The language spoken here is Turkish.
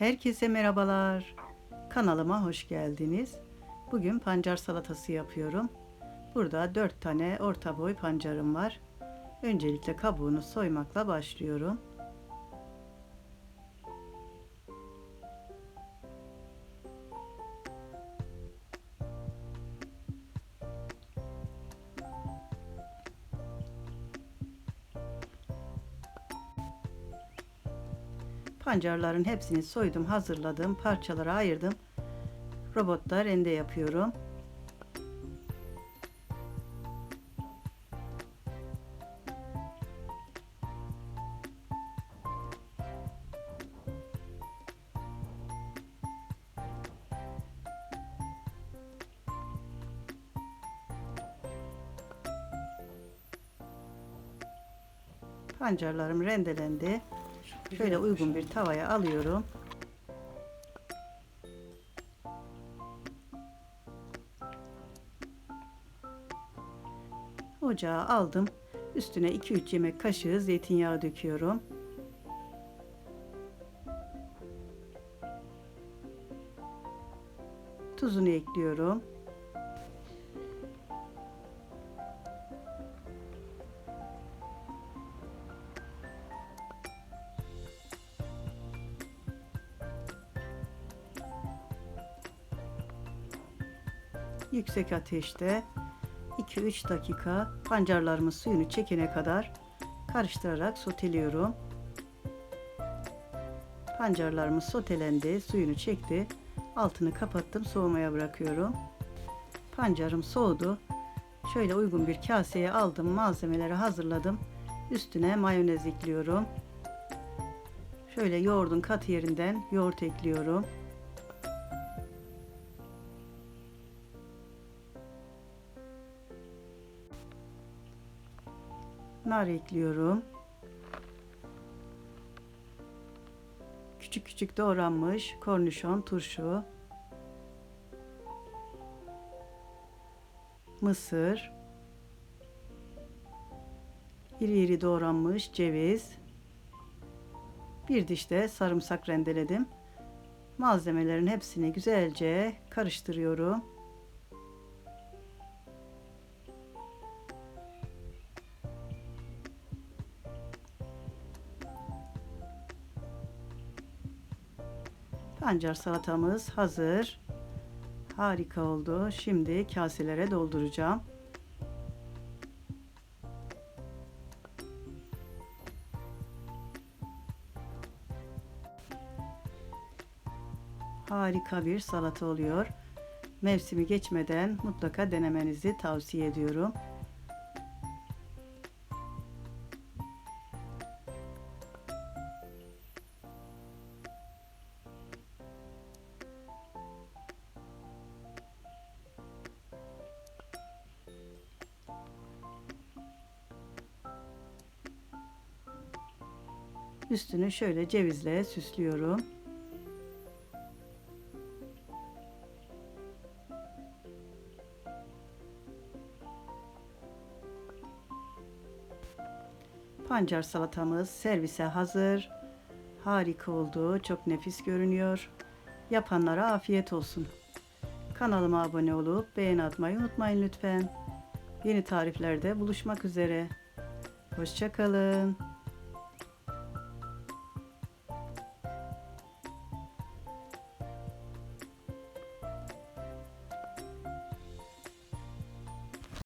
Herkese merhabalar. Kanalıma hoş geldiniz. Bugün pancar salatası yapıyorum. Burada 4 tane orta boy pancarım var. Öncelikle kabuğunu soymakla başlıyorum. Pancarların hepsini soydum, hazırladım, parçalara ayırdım. Robotta rende yapıyorum. Pancarlarım rendelendi. Şöyle uygun bir tavaya alıyorum. Ocağa aldım. Üstüne 2-3 yemek kaşığı zeytinyağı döküyorum. Tuzunu ekliyorum. Yüksek ateşte 2-3 dakika pancarlarımın suyunu çekene kadar karıştırarak soteliyorum. Pancarlarımız sotelendi, suyunu çekti. Altını kapattım, soğumaya bırakıyorum. Pancarım soğudu. Şöyle uygun bir kaseye aldım, malzemeleri hazırladım. Üstüne mayonez ekliyorum. Şöyle yoğurdun katı yerinden yoğurt ekliyorum. Nar ekliyorum. Küçük küçük doğranmış kornişon turşu. Mısır. İri iri doğranmış ceviz. Bir diş de sarımsak rendeledim. Malzemelerin hepsini güzelce karıştırıyorum. Pancar salatamız hazır. Harika oldu. Şimdi kaselere dolduracağım. Harika bir salata oluyor. Mevsimi geçmeden mutlaka denemenizi tavsiye ediyorum. Üstünü şöyle cevizle süslüyorum. Pancar salatamız servise hazır. Harika oldu. Çok nefis görünüyor. Yapanlara afiyet olsun. Kanalıma abone olup beğen atmayı unutmayın lütfen. Yeni tariflerde buluşmak üzere. Hoşçakalın.